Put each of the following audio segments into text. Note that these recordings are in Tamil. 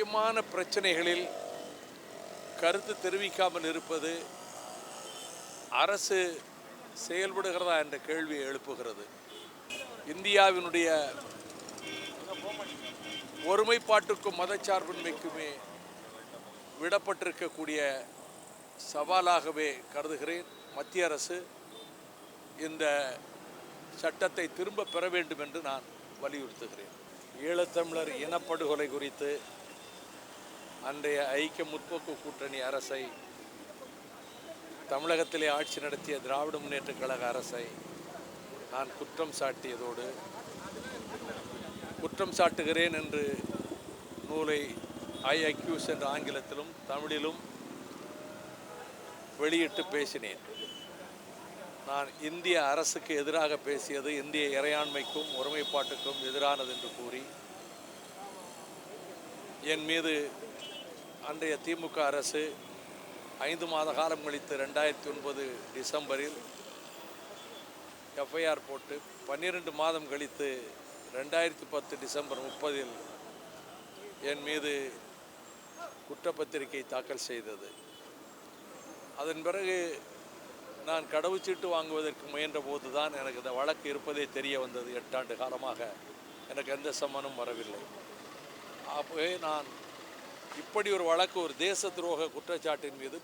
முக்கியமான பிரச்சனைகளில் கருத்து தெரிவிக்காமல் இருப்பது அரசு செயல்படுகிறதா என்ற கேள்வியை எழுப்புகிறது. இந்தியாவினுடைய ஒருமைப்பாட்டுக்கும் மதச்சார்பின்மைக்குமே விடப்பட்டிருக்கக்கூடிய சவாலாகவே கருதுகிறேன். மத்திய அரசு இந்த சட்டத்தை திரும்ப பெற வேண்டும் என்று நான் வலியுறுத்துகிறேன். ஈழத்தமிழர் இனப்படுகொலை குறித்து அன்றைய ஐக்கிய முற்போக்கு கூட்டணி அரசை தமிழகத்திலே ஆட்சி நடத்திய திராவிட முன்னேற்றக் கழக அரசை நான் குற்றம் சாட்டியதோடு குற்றம் சாட்டுகிறேன் என்று நூலை ஐ அக்யூஸ் என்ற ஆங்கிலத்திலும் தமிழிலும் வெளியிட்டு பேசினேன். நான் இந்திய அரசுக்கு எதிராக பேசியது இந்திய இறையாண்மைக்கும் ஒருமைப்பாட்டுக்கும் எதிரானது என்று கூறி என் மீது அன்றைய திமுக அரசு ஐந்து மாத காலம் கழித்து ரெண்டாயிரத்தி ஒன்பது டிசம்பரில் எஃப்ஐஆர் போட்டு பன்னிரெண்டு மாதம் கழித்து ரெண்டாயிரத்தி பத்து டிசம்பர் முப்பதில் என் மீது குற்றப்பத்திரிகை தாக்கல் செய்தது. அதன் பிறகு நான் கடவுச்சீட்டு வாங்குவதற்கு முயன்ற போது தான் எனக்கு இந்த வழக்கு இருப்பதே தெரிய வந்தது. எட்டாண்டு காலமாக எனக்கு எந்த சம்மனும் வரவில்லை. அப்போவே நான் இப்படி ஒரு வழக்கு ஒரு தேச துரோக குற்றச்சாட்டின் மீது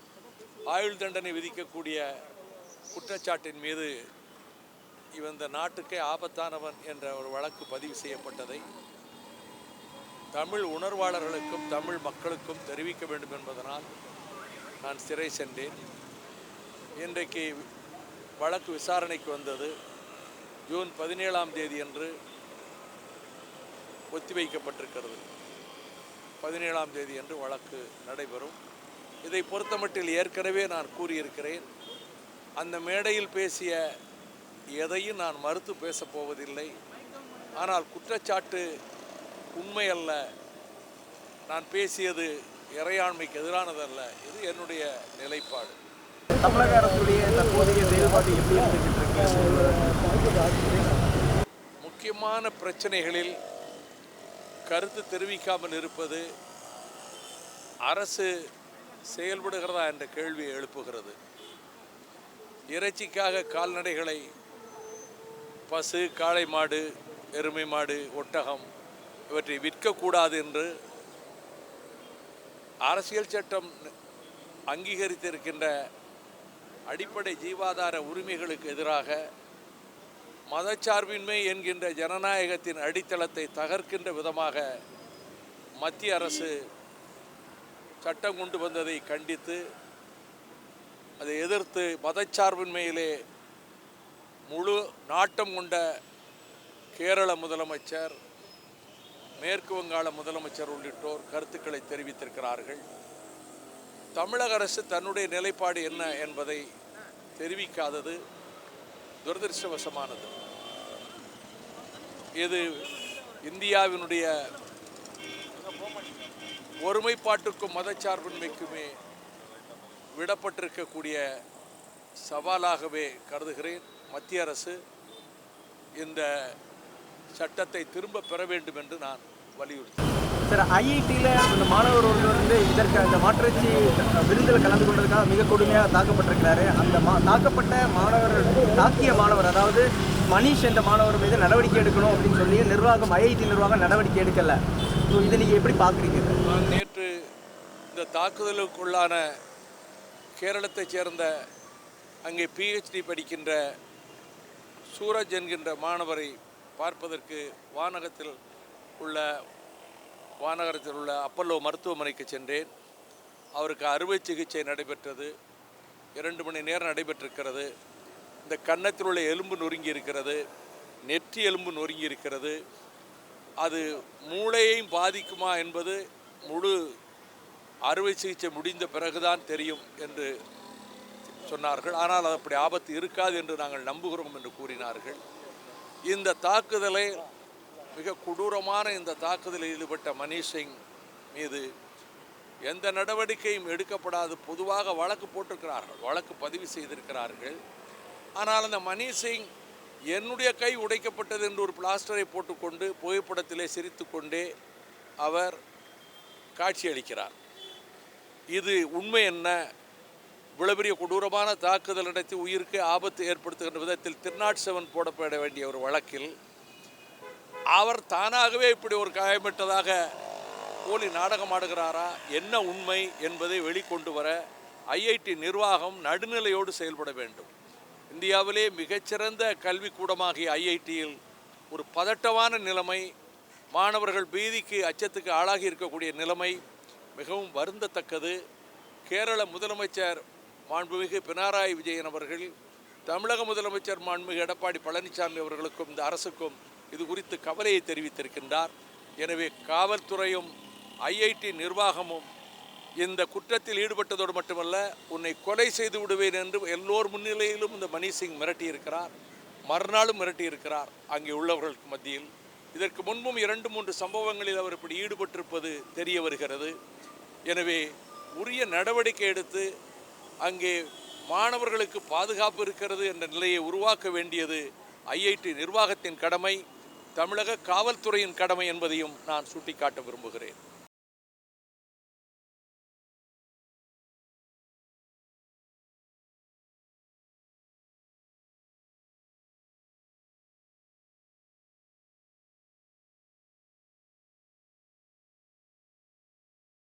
ஆயுள் தண்டனை விதிக்கக்கூடிய குற்றச்சாட்டின் மீது இவன் இந்த நாட்டுக்கே ஆபத்தானவன் என்ற ஒரு வழக்கு பதிவு செய்யப்பட்டதை தமிழ் உணர்வாளர்களுக்கும் தமிழ் மக்களுக்கும் தெரிவிக்க வேண்டும் என்பதனால் நான் சிறை சென்றேன். இன்றைக்கு வழக்கு விசாரணைக்கு வந்தது. ஜூன் பதினேழாம் தேதி அன்று ஒத்திவைக்கப்பட்டிருக்கிறது. பதினேழாம் தேதி அன்று வழக்கு நடைபெறும். இதை பொறுத்தமட்டில் ஏற்கனவே நான் கூறியிருக்கிறேன். அந்த மேடையில் பேசிய எதையும் நான் மறுத்து பேசப் போவதில்லை. ஆனால் குற்றச்சாட்டு உண்மை அல்ல. நான் பேசியது இறையாண்மைக்கு எதிரானதல்ல இது என்னுடைய நிலைப்பாடு. தமிழக அரசுடைய தற்போதைய செயல்பாடு எப்படி முக்கியமான பிரச்சனைகளில் கருத்து தெரிவிக்காமல் இருப்பது அரசு செயல்படுகிறதா என்ற கேள்வியை எழுப்புகிறது. இறைச்சிக்காக கால்நடைகளை பசு காளை மாடு எருமை மாடு ஒட்டகம் இவற்றை விற்கக்கூடாது என்று அரசியல் சட்டம் அங்கீகரித்திருக்கின்ற அடிப்படை ஜீவாதார உரிமைகளுக்கு எதிராக மதச்சார்பின்மை என்கின்ற ஜனநாயகத்தின் அடித்தளத்தை தகர்க்கின்ற விதமாக மத்திய அரசு சட்டம் கொண்டு வந்ததை கண்டித்து அதை எதிர்த்து மதச்சார்பின்மையிலே முழு நாட்டம் கொண்ட கேரள முதலமைச்சர் மேற்கு வங்காள முதலமைச்சர் உள்ளிட்டோர் கருத்துக்களை தெரிவித்திருக்கிறார்கள். தமிழக அரசு தன்னுடைய நிலைப்பாடு என்ன என்பதை தெரிவிக்காதது. துரதிருஷ்டவசமானது. இது இந்தியாவினுடைய ஒருமைப்பாட்டுக்கும் மதச்சார்பின்மைக்குமே விடப்பட்டிருக்கக்கூடிய சவாலாகவே கருதுகிறேன். மத்திய அரசு இந்த சட்டத்தை திரும்ப பெற வேண்டும் என்று நான் வலியுறுத்தேன் சார் ஐஐடியில் அந்த மாணவர் ஒருவர் வந்து இதற்கு அந்த மாற்றுச்சி விருந்தில் கலந்து கொண்டதுக்காக மிக கொடுமையாக தாக்கப்பட்டிருக்கிறாரு. அந்த மா தாக்கப்பட்ட மாணவர்கள் தாக்கிய மாணவர் அதாவது மணிஷ் என்ற மாணவர் மீது நடவடிக்கை எடுக்கணும் அப்படின்னு சொல்லி நிர்வாகம் ஐஐடி நிர்வாகம் நடவடிக்கை எடுக்கல. ஸோ இதை நீங்கள் எப்படி பார்க்குறீங்க நான் நேற்று இந்த தாக்குதலுக்குள்ளான கேரளத்தைச் சேர்ந்த அங்கே பிஹெச்டி படிக்கின்ற சூரஜ் என்கின்ற மாணவரை பார்ப்பதற்கு வானகத்தில் உள்ள வானகரத்தில் உள்ள அப்பல்லோ மருத்துவமனைக்கு சென்றேன். அவருக்கு அறுவை சிகிச்சை நடைபெற்றது. இரண்டு மணி நேரம் நடைபெற்றிருக்கிறது. இந்த கன்னத்தில் உள்ள எலும்பு நொறுங்கி இருக்கிறது நெற்றி எலும்பு நொறுங்கி இருக்கிறது. அது மூளையையும் பாதிக்குமா என்பது முழு அறுவை சிகிச்சை முடிந்த பிறகுதான் தெரியும் என்று சொன்னார்கள். ஆனால் அது அப்படி ஆபத்து இருக்காது என்று நாங்கள் நம்புகிறோம் என்று கூறினார்கள். இந்த தாக்குதலை மிக கொடூரமான இந்த தாக்குதலில் ஈடுபட்ட மணீஷ் சிங் மீது எந்த நடவடிக்கையும் எடுக்கப்படாது. பொதுவாக வழக்கு போட்டிருக்கிறார்கள் வழக்கு பதிவு செய்திருக்கிறார்கள். ஆனால் அந்த மணி சிங் என்னுடைய கை உடைக்கப்பட்டது என்று ஒரு பிளாஸ்டரை போட்டுக்கொண்டு புகைப்படத்திலே சிரித்துக்கொண்டே அவர் காட்சியளிக்கிறார் இது உண்மை என்ன? இவ்வளவு பெரிய கொடூரமான தாக்குதல் நடத்தி உயிருக்கு ஆபத்து ஏற்படுத்துகின்ற விதத்தில் திருநாட் செவன் போடப்பட வேண்டிய ஒரு வழக்கில் அவர் தானாகவே இப்படி ஒரு காயமிட்டதாக போலி நாடகம் ஆடுகிறாரா? என்ன உண்மை என்பதை வெளிக்கொண்டு வர ஐஐடி நிர்வாகம் நடுநிலையோடு செயல்பட வேண்டும். இந்தியாவிலே மிகச்சிறந்த கல்விக்கூடமாகிய ஐஐடியில் ஒரு பதட்டமான நிலைமை மாணவர்கள் பீதிக்கு அச்சத்துக்கு ஆளாகி இருக்கக்கூடிய நிலைமை மிகவும் வருந்தத்தக்கது. கேரள முதலமைச்சர் மாண்புமிகு பினராயி விஜயன் அவர்கள் தமிழக முதலமைச்சர் மாண்புமிகு எடப்பாடி பழனிசாமி அவர்களுக்கும் இந்த அரசுக்கும் இது குறித்து கவலையை தெரிவித்திருக்கின்றார். எனவே காவல்துறையும் ஐஐடி நிர்வாகமும் இந்த குற்றத்தில் ஈடுபட்டதோடு மட்டுமல்ல உன்னை கொலை செய்து விடுவேன் என்று எல்லோர் முன்னிலையிலும் இந்த மணி சிங் மிரட்டியிருக்கிறார். மறுநாளும் மிரட்டியிருக்கிறார் அங்கே உள்ளவர்களுக்கு மத்தியில். இதற்கு முன்பும் இரண்டு மூன்று சம்பவங்களில் அவர் இப்படி ஈடுபட்டிருப்பது தெரிய வருகிறது. எனவே உரிய நடவடிக்கை எடுத்து அங்கே மாணவர்களுக்கு பாதுகாப்பு இருக்கிறது என்ற நிலையை உருவாக்க வேண்டியது ஐஐடி நிர்வாகத்தின் கடமை தமிழக காவல்துறையின் கடமை என்பதையும் நான் சுட்டிக்காட்ட விரும்புகிறேன்.